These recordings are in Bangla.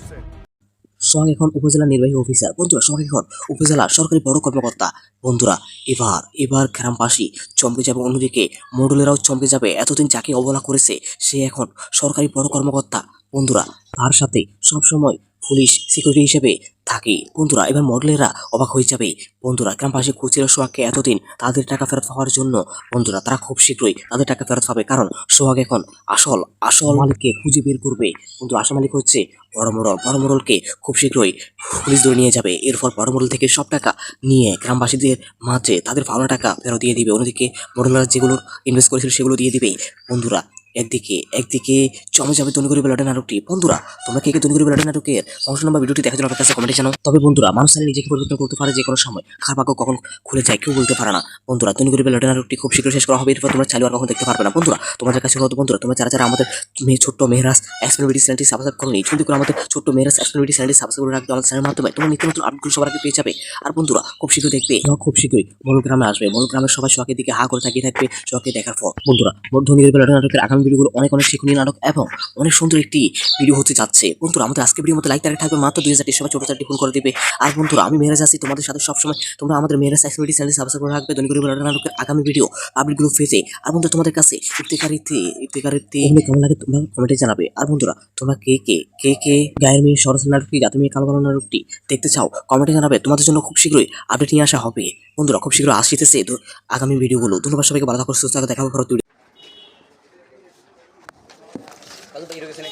করছে। এখন উপজেলা নির্বাহী অফিসার বন্ধুরা সোহাগ এখন উপজেলা সরকারি বড় কর্মকর্তা। বন্ধুরা, এবার এবার গ্রামবাসী চমকে যাবে অন্যদিকে। মডেলেরাও চমকে যাবে। এতদিন যাকে অবলা করেছে, সে এখন সরকারি বড় কর্মকর্তা। বন্ধুরা, তার সাথে সবসময় পুলিশ সিকিউরিটি হিসেবে থাকে। বন্ধুরা, এবার মডেলেরা অবাক হয়ে যাবে। বন্ধুরা, গ্রামবাসী খুঁজছিল সোহাগকে এতদিন তাদের টাকা ফেরত পাওয়ার জন্য, বন্ধুরা, তারা খুব শীঘ্রই তাদের টাকা ফেরত পাবে। কারণ সোহাগ এখন আসল আসল মালিককে খুঁজে বের করবে। কিন্তু আসল মালিক হচ্ছে বড় মোড়ল বড় মোড়লকে খুব শীঘ্রই পুলিশ ধরে নিয়ে যাবে। এরপর বড় মোড়ল থেকে সব টাকা নিয়ে গ্রামবাসীদের মাঝে তাদের পাওনা টাকা ফেরত দিয়ে দিবে। অন্যদিকে মোড়লরা যেগুলো ইনভেস্ট করেছিল সেগুলো দিয়ে দিবে। বন্ধুরা একদিকে একদিকে চমে যাবে করে বেলাটা নাটকটি। বন্ধুরা, তোমরা কে কে তৈরি করে বেলাটা নাটকের অংশ নম্বর ভিডিওটি দেখার জন্য আমার কাছে কমেন্টে জানাও তবে বন্ধুরা, মানুষ চাইলে নিজেকে পরিবর্তন করতে পারে যে কোনো সময়। খারাপ ভাগ্য কখন খুলে যায় কেউ বলতে পারে না। বন্ধুরা তৈরি করে বেলাটা নাটকটি খুব শীঘ্র শেষ করা হবে। এরপর তোমরা চাইলে আর কখন দেখতে পারবে না। বন্ধুরা, তোমাদের কাছে হতো বন্ধুরা, তোমরা যারা যারা আমাদের মেয়ে ছোট্ট মেহরাজ এক্সপ্লেনিটি চ্যানেলটি সাবস্ক্রাইব করো নি জলদি করে আমাদের ছোট্ট মেহরাজ এক্সপ্লেনিটি চ্যানেলটি সাবস্ক্রাইব করে রাখবে। আমাদের চ্যানেলের মাধ্যমে তোমরা নিত্য নতুন আপডেটগুলো সবার আগে পেয়ে যাবে। আর বন্ধুরা, খুব শীঘ্র দেখবে খুব শীঘ্রই মূল গ্রামে আসবে। মূল গ্রামের সবাই শখের দিকে হা করে তাকিয়ে থাকবে শখকে দেখার পর। বন্ধুরা মধ্যনীর বেলাটা নাটকের আগামী ভিডিওগুলো অনেক অনেক শিক্ষণীয় নাটক এবং অনেক সুন্দর একটি ভিডিও হতে যাচ্ছে। বন্ধুরা, আমাদের আজকে ভিডিওর মধ্যে লাইক তারিখ থাকবে মাত্র দুই হাজার সবাই ছোট চারটি ফোন করে দেবে। আর বন্ধুরা, আমি মেহরাজ আছি, তোমাদের সাথে সবসময় তোমরা আমাদের মেহরাজ এক্সপিরিটি চ্যানেল সাবস্ক্রাইব করে রাখবে। দৈনিক নাটকের আগামী ভিডিও পাবলিক গ্রুপ ফেজে আর বন্ধুরা, তোমাদের কাছে কেমন লাগে তোমরা কমেন্টে জানাবে। আর বন্ধুরা, তোমরা কে কে কে কে গায়ের মেয়ে সরস নাটকটি, জাতি মেয়ে কালো কালো নাটকটি দেখতে চাও কমেন্টে জানাবে। তোমাদের জন্য খুব শীঘ্রই আপডেট নিয়ে আসা হবে। বন্ধুরা, খুব শীঘ্রই আসতেছে। আগামী ভিডিওগুলো ধন্যবাদ সবাইকে। ভালো থাকো, সুস্থ থাকো। দেখা হবে পরবর্তী Kalau tak kira ke sini.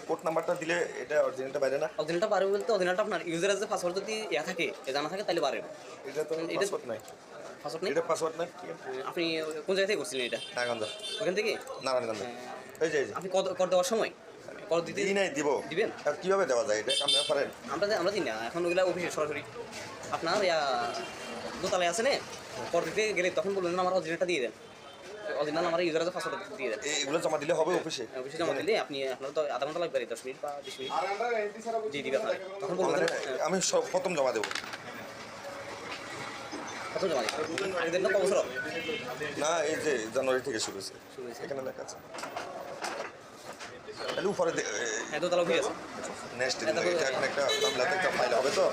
এই কোড নাম্বারটা দিলে এটা অরিজিনালটা বাইরে না? অরিজিনালটা পারবে বলতে অরিজিনালটা আপনার ইউজারের যে পাসওয়ার্ড যদি ইয়া থাকে এ জানা থাকে তাহলে পারবে এটা তো এটা- পাসওয়ার্ড নাই। পাসওয়ার্ড নেই? এটা পাসওয়ার্ড নাই? আপনি কোন জায়গা থেকে করছিলেন এটা? নারায়ণগঞ্জ। ওখান থেকে? নারায়ণগঞ্জ। এই যে এই যে। আপনি কত কর দেওয়ার সময়? কর দিতে দিই নাই দিব। দিবেন? আর কীভাবে দেওয়া যায়? এটা আপনারা পারেন। আমরা আমরা দিই না। এখন ওগুলা অফিসে সরাসরি। আপনার ইয়া দোতলায় আছে না? কর দিতে গেলে তখন বলবেন আমার অরিজিনালটা দিয়ে দেন। অরিজিনাল আমার ইউজারের যে পাসওয়ার্ড দিয়ে দেন। এগুলো জমা দিলে হবে অফিসে অফিসে জমা দিলে আপনি আপনার তো আধা ঘণ্টা লাগবে দশ মিনিট বা বিশ মিনিট। দিয়ে দিবে আপনার। তখন বলবেন আমি সব প্রথম জমা দেবো। না এই যে জানুয়ারি থেকে শুরু হয়েছে। এখানে লেখা আছে। তাহলে উপরে হ্যাঁ দোতলা অফিস আছে। নেক্সট এটা এখন একটা একটা ফাইল হবে তো।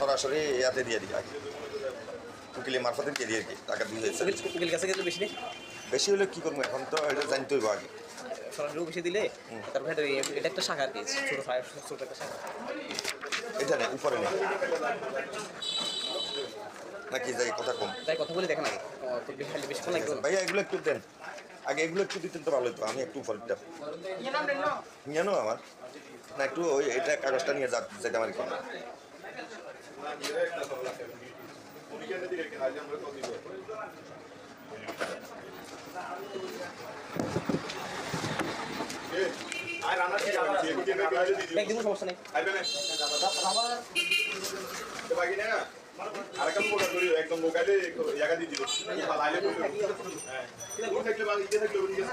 সরাসরি ইয়াতে দিয়ে দিই আগে। উকিলে মারফতে দিয়ে দিই আর কি টাকা দিয়ে হয়েছে উকিল কাছে গেলে বেশি নেই। বেশি হলে কি করব? এখন তো এটা জানতে হইব আগে। সরাসরি অফিসে দিলে তারপরে এটা এটা একটা শাখা কি ছোটো ফায়ার ছোটো একটা শাখা। এটা নেই উপরে নেই। নাকি যাই কথা কম? তাই কথা বলে দেখেন আগে। বেশি না ভাইয়া এগুলো একটু দেন। আগে এগুলো একটু দিতেন তো ভালো হতো আমি একটু উপরেরটা। জানো আমার। না একটু ওই এটা কাগজটা নিয়ে যা যেতে আমার এখানে ব্যাগ দিব সমস্যা নেই একদম মোবাইলে জায়গা দিল লাইলে হ্যাঁ থাকলে বা ইতে থাকলে ওদিকে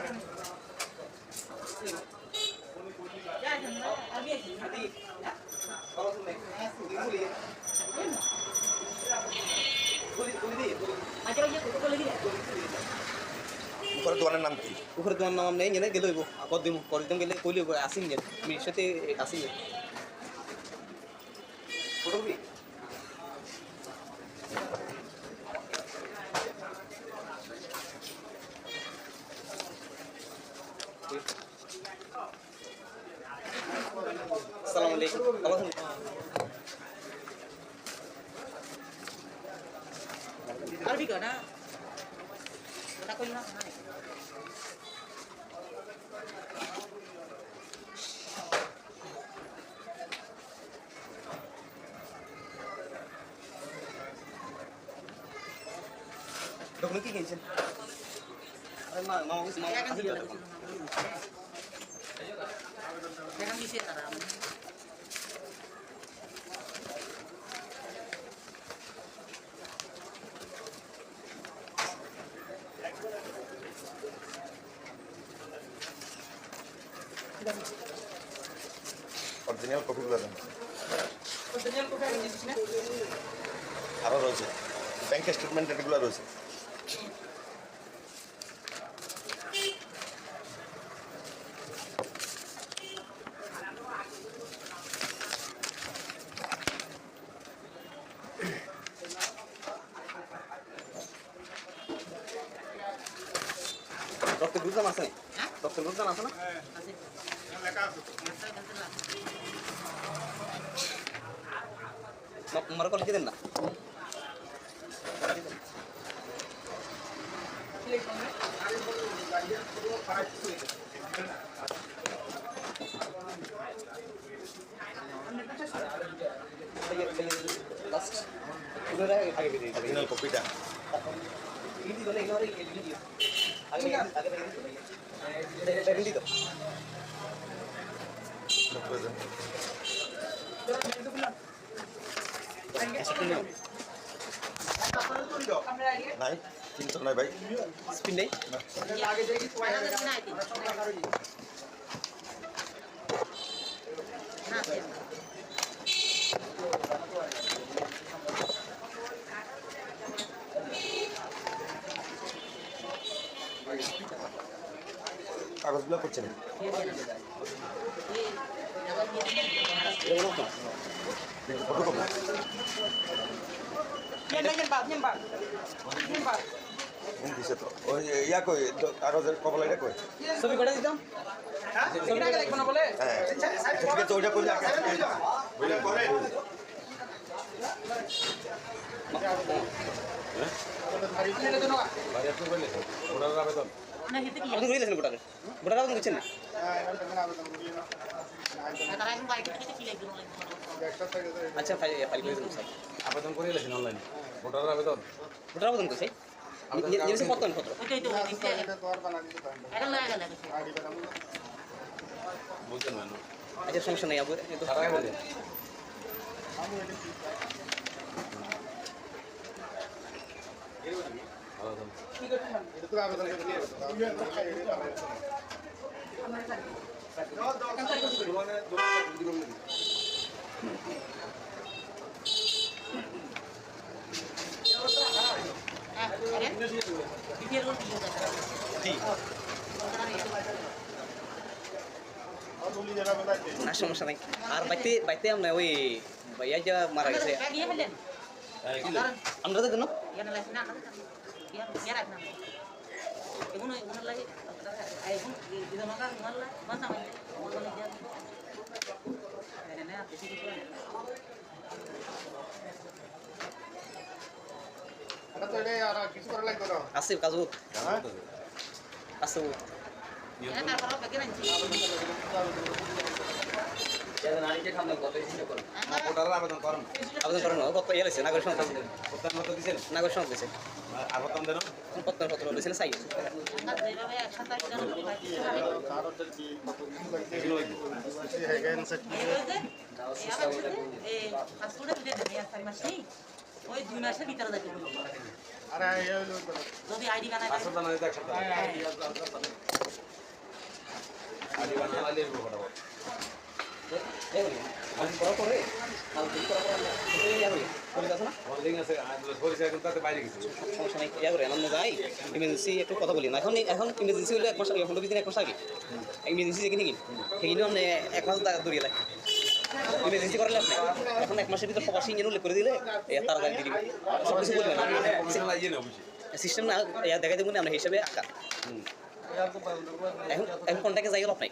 উপরে দোকানের নাম কি? উপরে তোমার নাম নেই জানে গেলে হইব। কর দিব দিতাম গেলে কইলে আসিন যে আমি সাথে আসিন যে ফটোকপি? আসসালামু আলাইকুম। ভালো আছেন আরবি কনা ওটা কইল না ডকুমেন্ট কি কিনছেন আরে মা মামা বলছি মামা টাকা আসিল দিলে তখন। টাকা দিছে তারা অরিজিনাল কপিগুলো দেন আরও রয়েছে। ব্যাংক স্টেটমেন্ট এগুলো রয়েছে। রক্ত গ্রুপ জানা আছে রক্ত গ্রুপ জানা আছে। না আছে লেখা দেন না। কপিটা আগে আগে নাই তিনশো নয় ভাই স্পিন নেই ইয়া কই কাগজের কপাল এটা কই ছবি কটা দিতাম হ্যাঁ করেছেন ভোটারে ভোটার আবেদন করছেন না আচ্ছা ফাইল করে দিন স্যার। আবেদন করে গেছেন অনলাইনে ভোটার আবেদন? ভোটার আবেদন করছে। পত্র আচ্ছা সমস্যা নেই আবু। এই তো তারাই বলে হ্যাঁ দ্বিতীয় রোল কি কথা জি আর সমস্যা নাই আর বাইতে বাইতে আমরা ওই ভাইয়া যা মারা গেছে গিয়ে ফেলেন আমরা তো জানো ইয়ানা লাগছে না না ইয়ার ইয়ার রাখ না এগুলো এগুলো লাগে এখন ইদো মাকা মাল্লা মাসা ওগুলো লাগে না বেশি কিছু না আছে কাজু। নাইছি ভোটার আবেদন করেন। আবেদন করেন কত ইয়ে নাগরিক সনদ ভোটার মতো দিছেন নাগরিক সনদ দিয়েছে। আবেদন দেন প্রত্যয়ন পত্র দিয়েছিল সাই আমরা যেভাবে একসাথে কিনা ওই দুই মাসের ভিতরে বলব যদি আইডি বানাই আসল দানা দিতে এক সপ্তাহ আদি বানা লাইলে ফটাফট করার পরে কাল দিন করার পরে আমরা ইয়া করি সমস্যা নেই ইয়া করে আনন্দ যাই। ইমার্জেন্সি একটু কথা বলি। না এখন এখন ইমার্জেন্সি হলে এক মাস আগে পনেরো দিন এক মাস আগে ইমার্জেন্সি যেখানে কি সেখানে আপনি এক মাস টাকা লাগে ইমার্জেন্সি করলে আপনি এখন এক মাসের ভিতর প্রবাসী ইঞ্জিন উল্লেখ করে দিলে তাড়াতাড়ি দিয়ে দিবে। সব কিছু বলবেন ইয়ে না সিস্টেম না দেখাই দেবো না আমরা হিসাবে আঁকা। এখন এখন কন্ট্যাক্টে যাই গেল আপনাই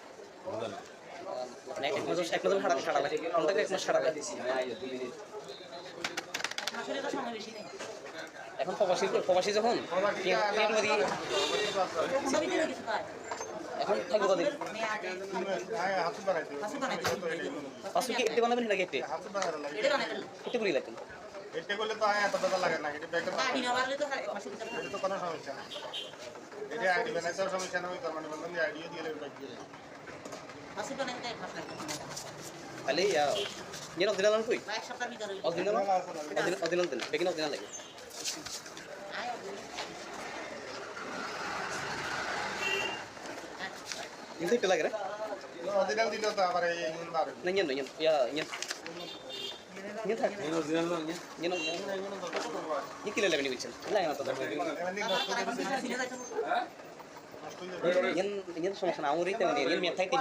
মানে এক মাস এক মাস ছাড়া ছাড়া কন্ট্যাক্টে এক মাস ছাড়া লাগে মাসের তো সময় বেশি নেই এখন প্রবাসী প্রবাসী যখন এখন থাকব দিই পাঁচশো কি একটু বানাবেন নাকি একটু একটু করে লাগবেন এটা করলে তো এত টাকা লাগে না এটা ব্যাগের আইডি না বাড়লে তো মাসের এটা তো কোনো সমস্যা না এটা আইডি বানাইতেও সমস্যা না ওই কর্মানি বললাম যে আইডিও দিয়ে দেবে ব্যাগ দিয়ে মাসে বানাই দেয় মাস লাগে তাহলে ইয়ে অদিনাল কই বা এক সপ্তাহের ভিতরে অদিনাল অদিনাল দিন বেগিন অদিনাল লাগে আয় কিন্তু একটু লাগে রে অরিজিনাল দিলে তো আবার এই বার যাবে ইয়ে ইয়ে সমস্যা না আমার ইতে মানে ইয়ে মেয়ে থাকে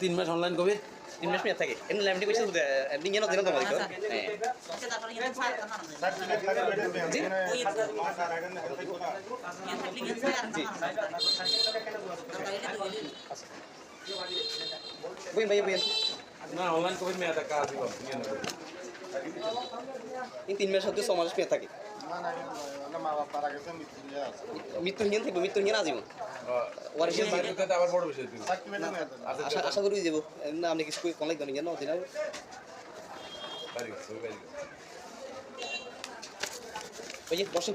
তিন মাস অনলাইন কবে তিন মাস মেয়ে থাকে এমনি লেবেনি বলছেন এমনি ইয়ে না দিন তোমার দিকে হ্যাঁ আচ্ছা তারপরে ইয়ে ছাড় না না সার্টিফিকেট সার্টিফিকেট ওই ইয়ে থাকলে ইয়ে ছাড় না বুঝিন ভাই বুঝিন না অনলাইন কবে এই তিন মাস হতে ছ মাস মেয়ে থাকে। না না না মা বাবা মারা গেছে মৃত্যু নিয়ে আছে মৃত্যু হিয়ান থাকবে মৃত্যু আজীবন আশা আশা করি যাব। না আপনি কিছু না জানো ওই যে বসেন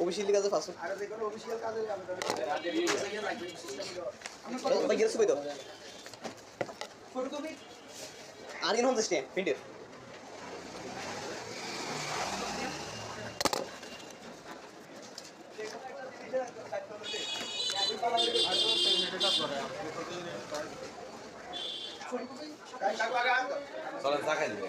অফিসিয়াল কাজে ফাঁসো আর যে কোনো অফিসিয়াল কাজে আমরা গেছি তো ফটোকপি আর কিন হচ্ছে প্রিন্টের চলেন টাকা দিবে।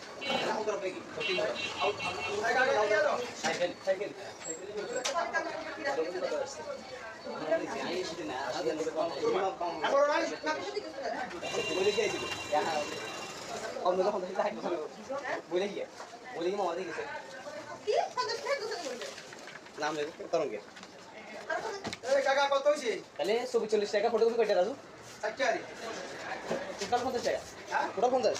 নাম লেগে তরঙ্গে তাহলে ছবি চল্লিশ টাকা ফটোকপি কয়টা রাজু টোটাল পঞ্চাশ টাকা টোটাল পঞ্চাশ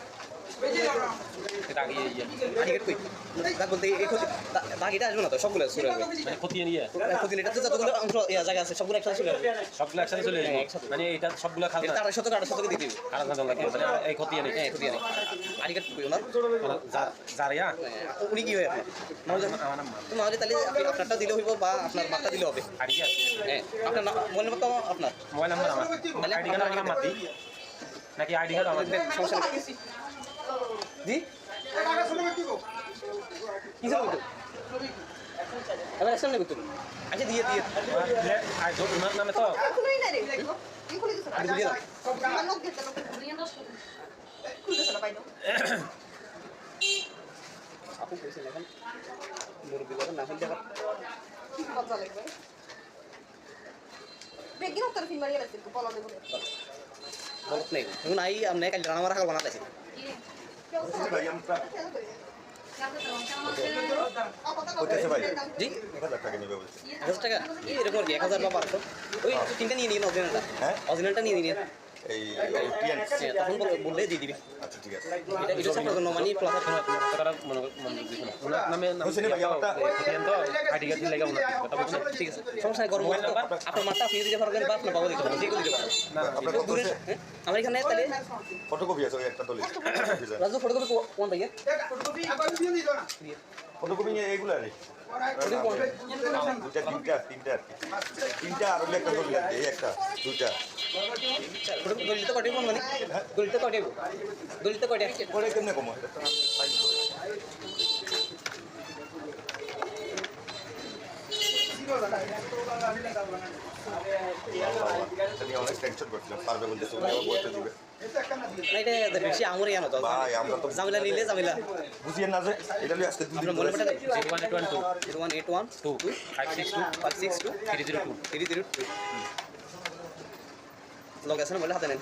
মানে মানে মানে হ্যাঁ মানে ইয়া হয় আপনার দিলে হইব বা আপনার মাঠটা দিলে হবে হ্যাঁ আপনার মোবাইল নাম্বার আমার আইডি কার্ড নাম্বার নাকি আইডি কার্ড সমস্যা জি? কি স্যার বলতো? এবার একসাথে নেবে আচ্ছা দিয়ে দিয়ে। ওনার না হলে আবার বলত নেই। এখন আই আমনে কাল রান্না মারা খাল বানাতেছি ভাই আমরা হইতেছে ভাই জি এক হাজার টাকা এক হাজার টাকা এই এরকম আর কি? এক হাজার বা পাঁচশো ওই তিনটা নিয়ে নিন অরিজিনালটা। হ্যাঁ? অরিজিনালটা নিয়ে নিন এই হ্যাঁ, তখন বললে দিয়ে দিবে। আচ্ছা ঠিক আছে। এটা এটা মানে প্লাস কথাটা মনে মনে ওনার নামে নাম ভাই, আমারটা- খতিয়ান তো আইডি কার্ড লাগে ওনার কথা বুঝছেন ঠিক আছে। সমস্যা গরম মোবাইল নাম্বার আপনার মাঠটা আপনি দিতে পারবেন বা আপনার বাবা দিতে পারবেন যে কেউ দিতে পারবেন। না দূরে হ্যাঁ? আমার এখানে তাহলে। ফটোকপি আছে ওই একটা রাজু ফটোকপি কোন ভাইয়া ফটোকপি কি তিনটা আর হলো একটা দলিল আছে, এই একটা দুটা কটে কোন মানে দলিত কটে দলিত কটে পরে কেমনে কমো? এটা তো আমি পাই না। এটা অনেক টেনশন করছিলাম পারবে বলতে বলতে দিবে। বুঝিয়ে না যে এটা আজকে দুদিন মনে পড়ে zero one eight one two zero one eight one two five six two five six two three zero two. Three zero two. Log বলে হাতে নেন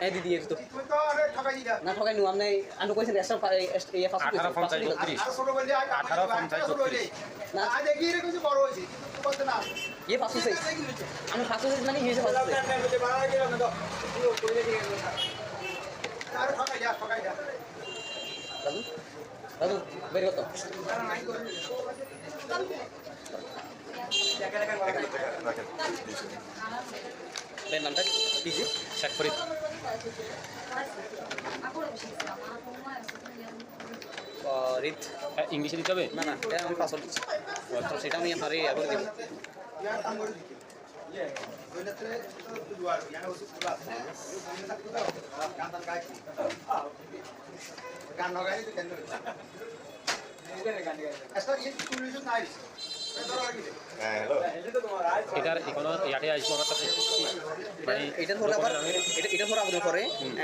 এই দিদি একটু না ঠকাই নু আপনি আপনি কইছেন এসব এই ফাঁসি আঠারো পঞ্চাশ বত্রিশ আঠারো পঞ্চাশ বত্রিশ না দেখি এটা কিছু বড় হয়েছে ইয়ে ফাঁসি সাইজ আমি ফাঁসি সাইজ মানে ইয়ে ফাঁসি দাদু দাদু বের কত দেখা দেখা বের নামটা কি জি শেখ রিত হ্যাঁ, ইংলিশে দিতে হবে না না এটা আমি পাসওয়ার্ড দিচ্ছি তো সেটা আমি আপনার এই আগে দেব হ্যাঁ হ্যালো এটার এখনও ইয়াতে আসব আমার কাছে মানে এটার পরে আবার এটা এটার পরে আবেদন করে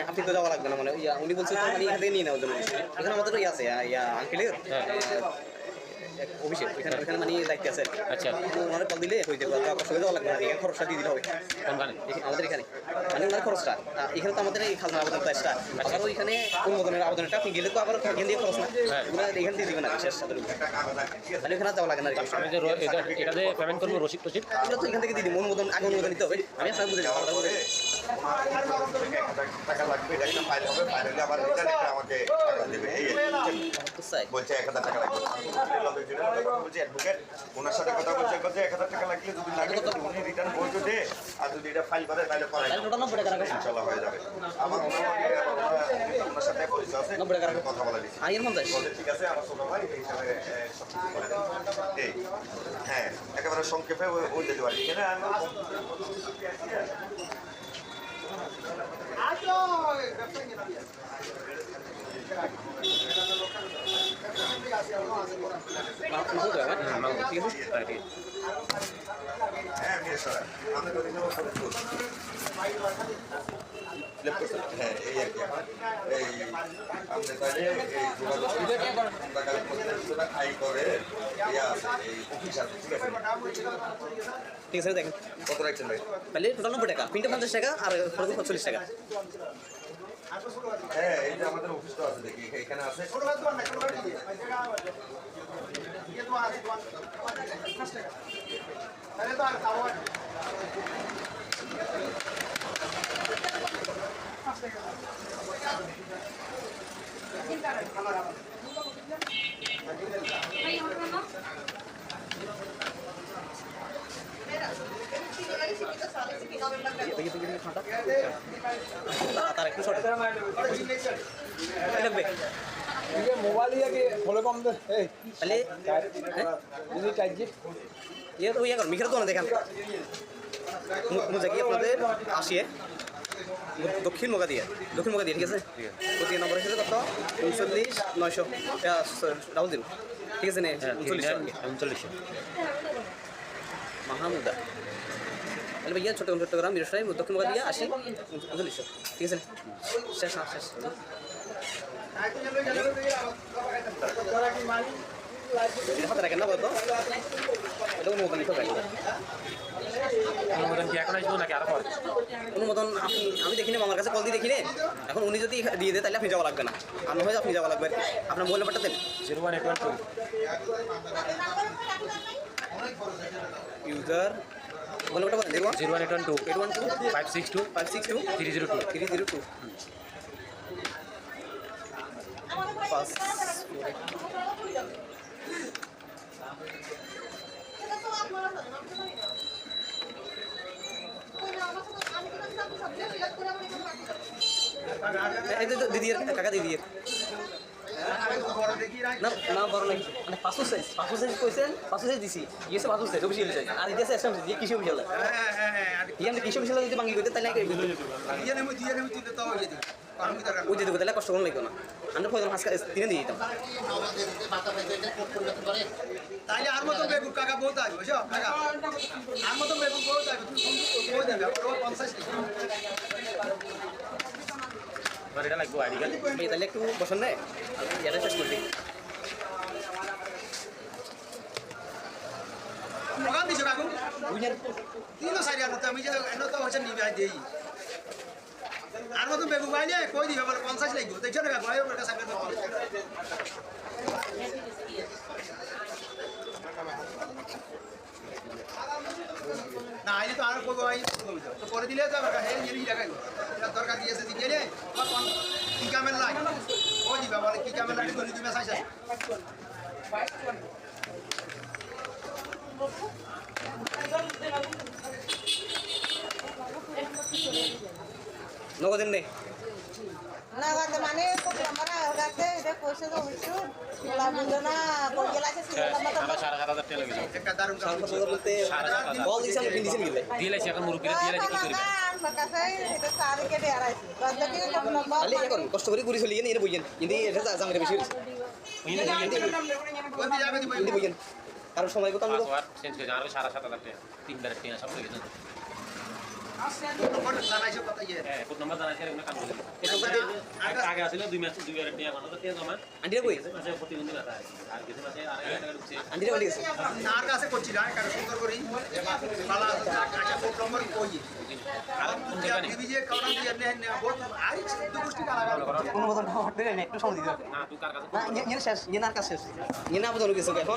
আপনি তো যাওয়া লাগবে না মানে উনি বলছেন মানে এখান থেকে নিয়ে নেওয়ার জন্য এখানে আমাদের তো ইয়ে আছে ইয়া আঙ্কেলের। অভিষেক ওইখানে ওইখানে মানে দায়িত্ব আছে আচ্ছা। ওনারা কল দিলে হয়ে যাবে কষ্ট করে লাগবে না এখানে খরচটা দিয়ে দিতে হবে। কোনখানে আমাদের এখানে। মানে ওনার খরচটা। এখানে তো আমাদের এই খাজনা আবেদনটা এক্সট্রা আবার ওইখানে অনুমোদনের আবেদনটা আপনি গেলে তো আবার এখান দিয়ে খরচ না। হ্যাঁ। ওগুলো এখানে দিয়ে দিবেন না শেষ সাথে তাহলে যাওয়া লাগে না যে এটা এটাতে পেমেন্ট করব রসিদ টসিদ? আমরা তো এখান থেকে দিয়ে দিই অনুমোদন আগে অনুমোদন নিতে হবে। আমি আপনাকে বুঝে টাকা লাগবে এটা একটা হবে ফাইল আবার আমাকে টাকা দেবে এই আর কি। চাই বলছে এক হাজার টাকা লাগবে। বলছে অ্যাডভোকেট ওনার সাথে কথা বলছে বলছে এক হাজার টাকা লাগলে যদি লাগে উনি রিটার্ন বলছো দে আর যদি এটা ফাইল করে তাহলে করাই ইনশাল্লাহ হয়ে যাবে। আমার ওনার- সাথে পরিচয় আছে। কথা বলা দিচ্ছি ঠিক আছে আমার ছোট ভাই এই হিসাবে সব কিছু করে। এই হ্যাঁ একেবারে সংক্ষেপে ওই- ওই ডেলিভারি এখানে আমি হ্যাঁ ঠিক আছে দেখেন। কত রাখছেন ভাই? তাহলে টোটাল নব্বই টাকা। তিনটে পঞ্চাশ টাকা আর ফটো পঁচল্লিশ টাকা। হ্যাঁ এই যে আমাদের অফিস তো আছে দেখি এখানে আছে দেখি দেখি দেখি খাতা তার একটু শর্ট লাগবে মোবাইল কম কি আসিয়ে দক্ষিণ মোগা দিয়ে দক্ষিণ মোগা দিয়ে ঠিক আছে নম্বর হিসেবে কত উনচল্লিশ নয়শো ডাবল জিরো ঠিক আছে নে উনচল্লিশ উনচল্লিশশো মাহমুদা তাহলে ভাইয়া ছোটো চট্টগ্রাম মিরসাই দক্ষিণ দিয়ে আসি উনচল্লিশশো ঠিক আছে? শেষ না শেষ। হাতে রাখেন না বলতো? এটা অনুমোদন নিতে অনুমোদন কি এখন আসব নাকি আরও পরে? অনুমোদন আপনি আমি দেখিনি আমার কাছে কল দিয়ে দেখিনি। এখন উনি যদি দিয়ে দেয় তাহলে আপনি যাওয়া লাগবে না। আমি হয়ে আপনি যাওয়া লাগবে। আপনার মোবাইল নাম্বারটা দেন। Zero one eight one two. User phone নাম্বারটা বলেন zero one zero one eight one two. Eight one two five six two. Five six two? Three zero two. Three zero two. পাঁচ এই তো দিদি কাকা দিদি। না না, বড় মানে পাঁচশো সাইজ পাঁচশো সাইজ কইছেন পাঁচশো দিছি। ইয়েছে পাঁচশো সাইজ অফিসিয়াল সাইজ আর ইতিহাসে এসএম ইয়ে আমি কৃষি অফিসিয়াল যদি বাঙ্গি করতে তাহলে ওই দিয়ে দেবো তাহলে কষ্ট কম লাগবে না। আমরা প্রয়োজন হাসকা তিনে দিয়ে দিতাম। তাইলে আর মতো বেগুন কাকা বহুত আসবে কাকা আর মতো বেগুন বহুত আসবে পঞ্চাশ এটা লাগবে আইডি কার্ড তাহলে একটু বসেন না? এটা শেষ করে দিই মগান দিছো কাকু বুঝলেন তিনও সাইড আর আমি যে এনে তো হচ্ছে নিবে দেই। আর মতো বেগুন পাইলে কই দিবে বলে পঞ্চাশ লাগবে। দেখছ না কাকু ওর কাছে না আইলে তো আর কই ভাই তো করে দিলে তো লাগাই এটা দরকার দিয়েছে রে কি কামের লাই ও দিবা, বলে কি কামের লাগে করে দিবে, সাইজ নগদিন নেই নাগাদ মানে আমরা ওটাতে এটা কইছে তো হইছো না গেলা আছে একটা দারুণ বলতে বল গেলে এখন কি করবে? সারি কষ্ট করে ঘুরি চলি গিয়ে বুঝেন কিন্তু এটা জামের বেশি বুঝেন সময় কত আমি সাড়ে সাত হাজার টাকা। তিন সব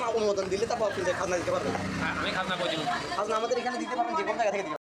এখন দিলে তারপর খাজনা দিতে পারবেন খাজনা আমাদের এখানে দিতে পারবেন যে কোনো জায়গা থেকে